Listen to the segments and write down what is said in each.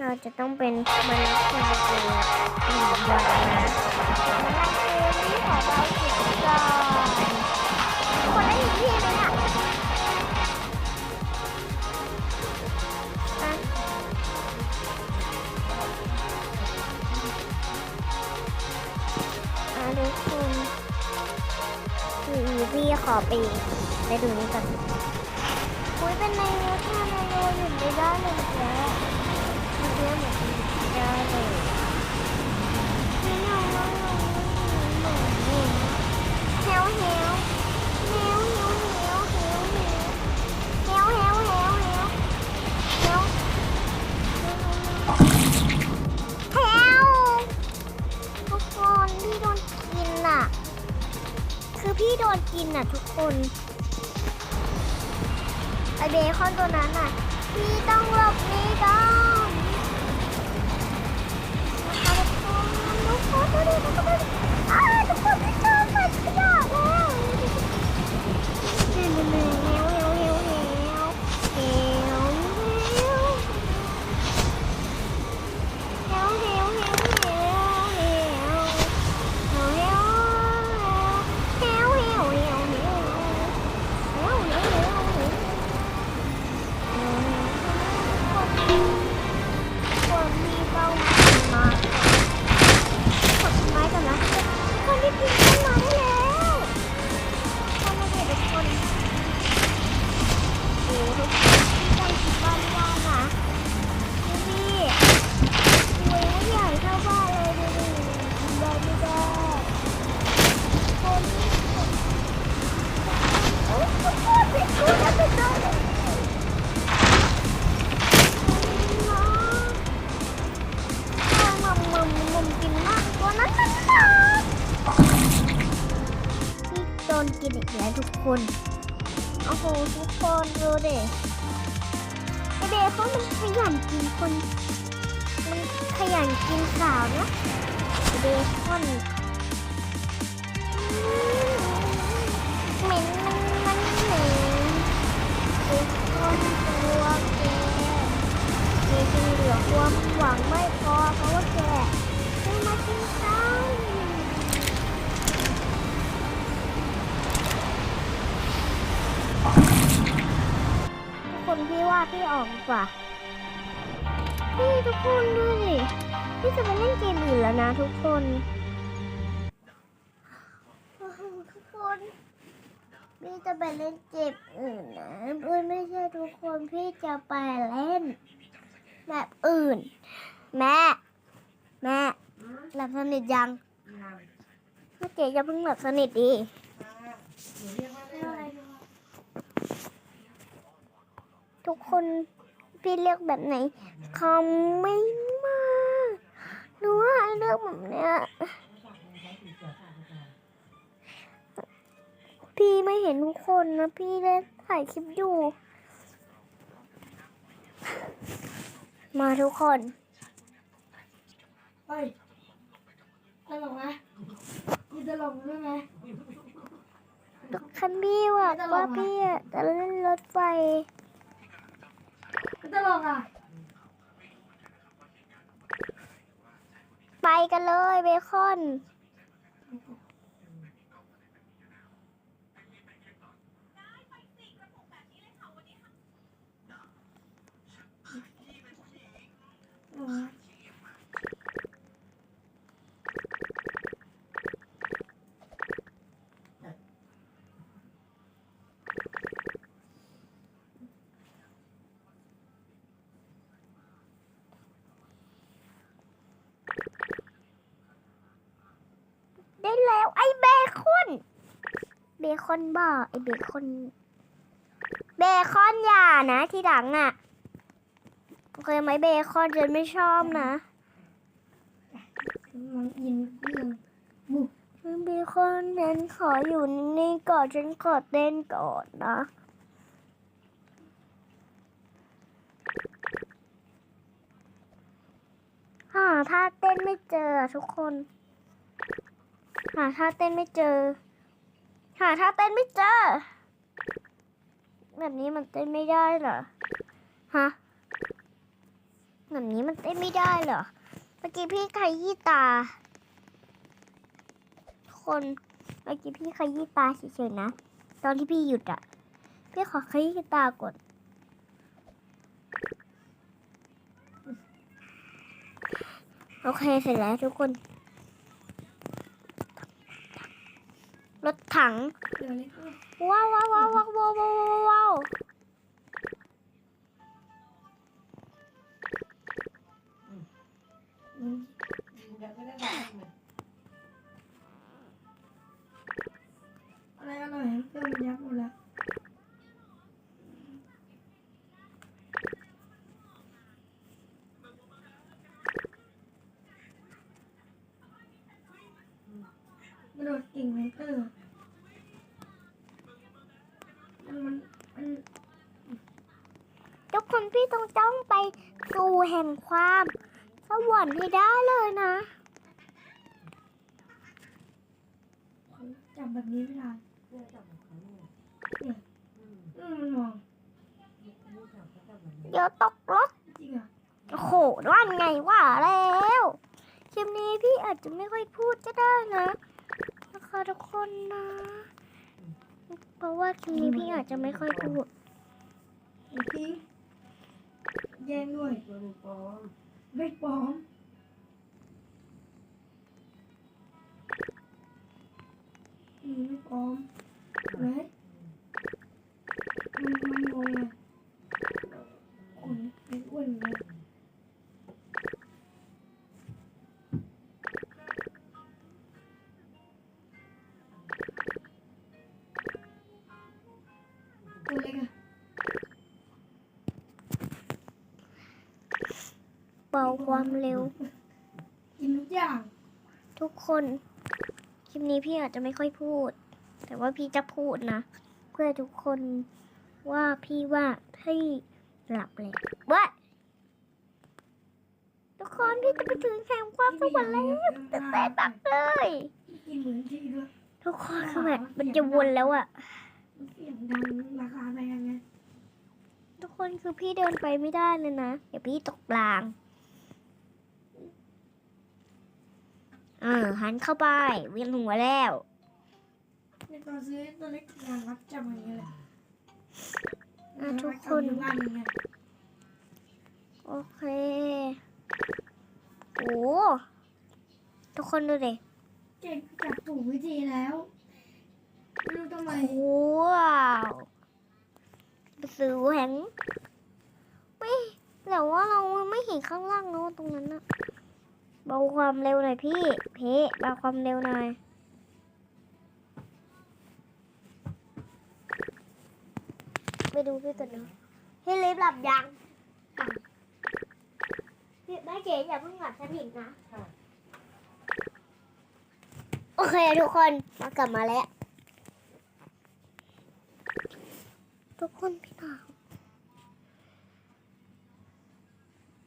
เราจะต้องเป็นมนุษย์คนเดียวอีกวันนะที่ของเราสุดยอดคนได้อีกที่นึงอะทุกคนคืออีวี่ขอปีไปดูนี่ก่อนคุยเป็นในโนื้อท่นโยอยู่ในด้านหนึ่งแล้ว คือพี่โดนกินน่ะทุกคนไอเบคอนตัวนั้นน่ะ พี่ต้องหลบหนี่ก่อน ทุกคนไม่ชอบมันข กินอีกแล้วทุกคน โอ้โหทุกคนดูเดิไอเบคอนมันขยันกินคนมันขยันกินสาวนะไอเบคอนเหม็นมันมันเหม็นเบคอนตัวแกแกจึงเหลือความหวังไม่พอเพราะว่าแกไม่มากินข้าว คนพี่ว่าพี่ออกดีกว่าพี่ทุกคนดูดิพี่จะไปเล่นเกมอื่นแล้วนะทุกคนโอ้โหทุกคนพี่จะไปเล่นเกมอื่นนะเอ้ยไม่ใช่ทุกคนพี่จะไปเล่นแบบอื่น แม่ แม่หลับสนิทยังแม่เก๋จะเพิ่งหลับสนิทดี ทุกคนพี่เลือกแบบไหนคอมไม่มากหนูว่าให้เลือกแบบเนี้ยพี่ไม่เห็นทุกคนนะ พี่เล่นถ่ายคลิปอยู่ มาทุกคนเฮ้ยตลกไหมมีตลกด้วยไหมทุกคันพี่ว่าไม่ตลกว่าอะพี่อะจะเล่นรถไฟไม่ ตลกอะ ไปกันเลยเบคอน ได้แล้วไอ้เบคอนเบ คอนบ้าไอเบคอนเบคอนอย่านะ ที่หลังอะโอเคไหมเบคอนฉันไม่ชอบนะมันอินเรื่องเบคอนฉันขออยู่นิ่ก่อนฉันขอเต้นก่อนนะหาท่าเต้นไม่เจอทุกคน หาท่าเต้นไม่เจอ หาท่าเต้นไม่เจอ แบบนี้มันเต้นไม่ได้เหรอ ฮะ แบบนี้มันเต้นไม่ได้เหรอ เมื่อกี้พี่ขยี้ตา คน เมื่อกี้พี่ขยี้ตาเฉยๆนะ ตอนที่พี่หยุดอะพี่ขอขยี้ตาก่อนโอเค เสร็จแล้วทุกคน ถังว้าวว้าวว้าวว้าวว้าวว้าว พี่ต้องจ้องไปสู่แห่งความ สวรรค์ให้ได้เลยนะจับแบบนี้ไม่ได้เพื่อจำของเขาเนี่ยอืมมมันมองเดี๋ยวตกรถจริงอะโอ้โหว่านไงว่าแล้วคลิปนี้พี่อาจจะไม่ค่อยพูดก็ได้นะนะคะทุกคนนะ เพราะว่าคลิปนี้พี่อาจจะไม่ค่อยพูดจริง แย่งด้วยตัวหนึ่ปลอมไม่ปลอมอืมไม่ปลอมเฮ้ยมันมันงงอะขนเป็นอ้วนเลย เบาความเร็ว กินทุกอย่าง ทุกคน คลิปนี้พี่อาจจะไม่ค่อยพูด แต่ว่าพี่จะพูดนะ เพื่อทุกคนว่าพี่ว่าพี่หลับเลยว่าทุกคนพี่จะไปถึงแห่งความสวรรค์แล้วตื่นเต้นมากเลยกินเหมือนที่ด้วยทุกคนคือแบบมันจะวนแล้วอะเสียงดังราคาแพงไงทุกคนคือพี่เดินไปไม่ได้เลยนะเดี๋ยวพี่ตกราง ออหันเข้าไปเวียนหัวแล้วในตอนซื้อตัวเล็กงานรับจำอย่างเงี้ยแหละอะทุกคนงานอย่างเงี้ยโอเคโอ้ทุกคนดูดิเก่งจับถูกวิธีแล้วไม่รู้ทำไมว้าวสื่อแหงไม่แต่ว่าเราไม่เห็นข้างล่างนะว่าตรงนั้นอะ เบาความเร็วหน่อยพี่ เพเบาความเร็วหน่อยไปดูพี่กันนะพี่ลิฟต์หลับยังพี่ไม่เก๋อย่าเพิ่งหลับสนิทนะค่ะโอเคทุกคนมากลับมาแล้ว ทุกคนพี่หนาว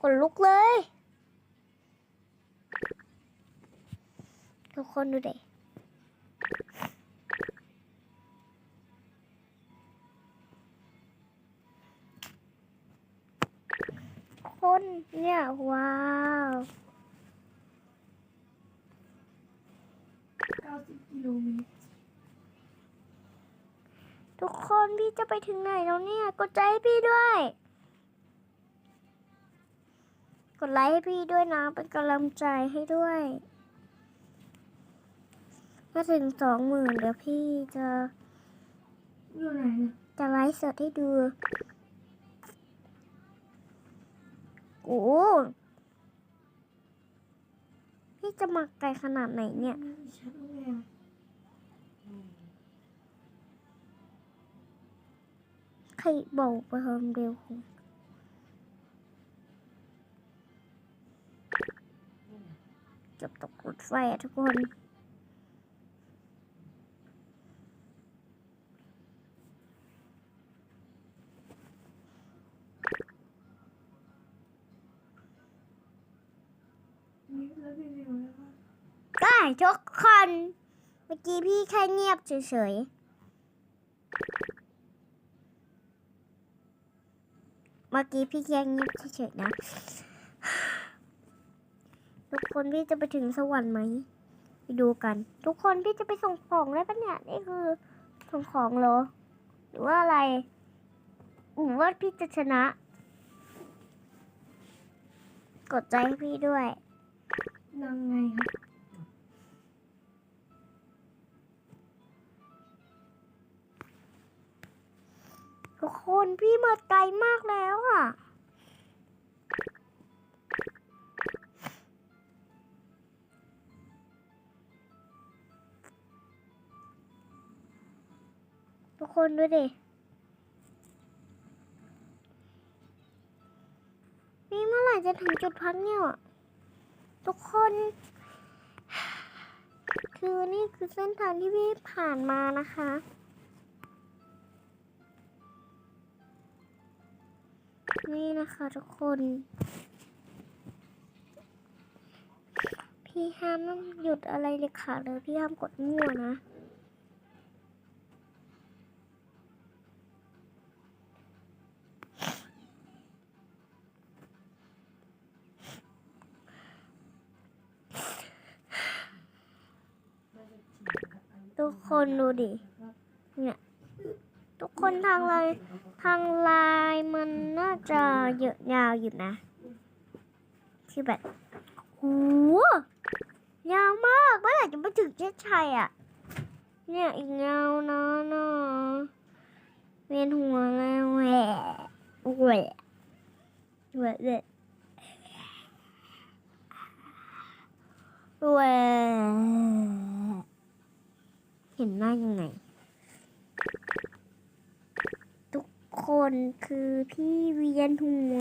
ขนลุกเลย ทุกคนดูเด็คนเนี่ย ว้าว90กิโลเมตรทุกคนพี่จะไปถึงไหนแล้วเนี่ย กดใจให้พี่ด้วย กดไลค์ให้พี่ด้วยนะ เป็นกำลังใจให้ด้วย ถ้าถึงสองหมื่นเดี๋ยวพี่จะอยู่ไหนเนี่ยจะไลฟ์สดให้ดู โอ้พี่จะมาไกลขนาดไหนเนี่ยใครบอกไปความเร็วของเกือบตกรถไฟอะทุกคนแล้วพี่วิวแล้วก็ ได้ ทุกคน เมื่อกี้พี่แค่เงียบเฉยๆ เมื่อกี้พี่แค่เงียบเฉยๆนะ ทุกคนพี่จะไปถึงสวรรค์ไหมไปดูกัน ทุกคนพี่จะไปส่งของได้ปะเนี่ยนี่คือส่งของเหรอ หรือว่าอะไรหรือว่าพี่จะชนะ กดใจให้พี่ด้วยยังไง ทุกคนพี่มาไกลมากแล้วอะ ทุกคนดูดิพี่เมื่อไหร่จะถึงจุดพักเนี่ย ทุกคน คือนี่คือเส้นทางที่พี่ผ่านมานะคะ นี่นะคะทุกคน พี่ห้ามหยุดอะไรเลยค่ะเลยพี่ห้ามกดมั่วนะทุกคนดูดิ เนี่ย คนทางไลน์ทางไลน์มันน่าจะเยอะยาวอยู่นะคือแบบโหยาวมากเมื่อไหร่จะไปถึงเส้นชัยอะ เนี่ยอีกยาวนะนะเวียนหัวแล้วแหวแหวะแหวะแหวะแหวะเห็นหน้ายังไง ทุก คนคือพี่เวียนหัว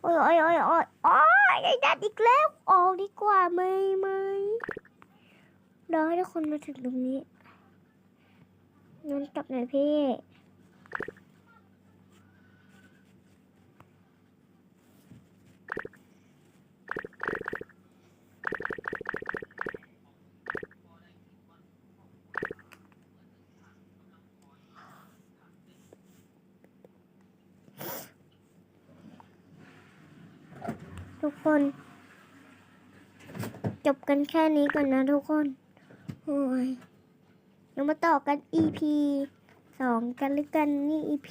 โอ้ยโอ้ยโอ้ยโอ้ยโอ้ยไอ้ดัดอีกแล้ว ออกดีกว่าไหมไหมรอให้ทุกคนมาถึงตรงนี้งั้นกลับหน่อยพี่ ทุกคน จบกันแค่นี้ก่อนนะทุกคน โอ้ยเรามาต่อกัน EP สองกันหรือกันนี่ EP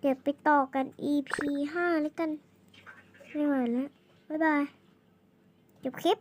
เดี๋ยวไปต่อกัน EP ห้าหรือกัน ไม่ไหวแล้ว บ๊ายบาย จบคลิป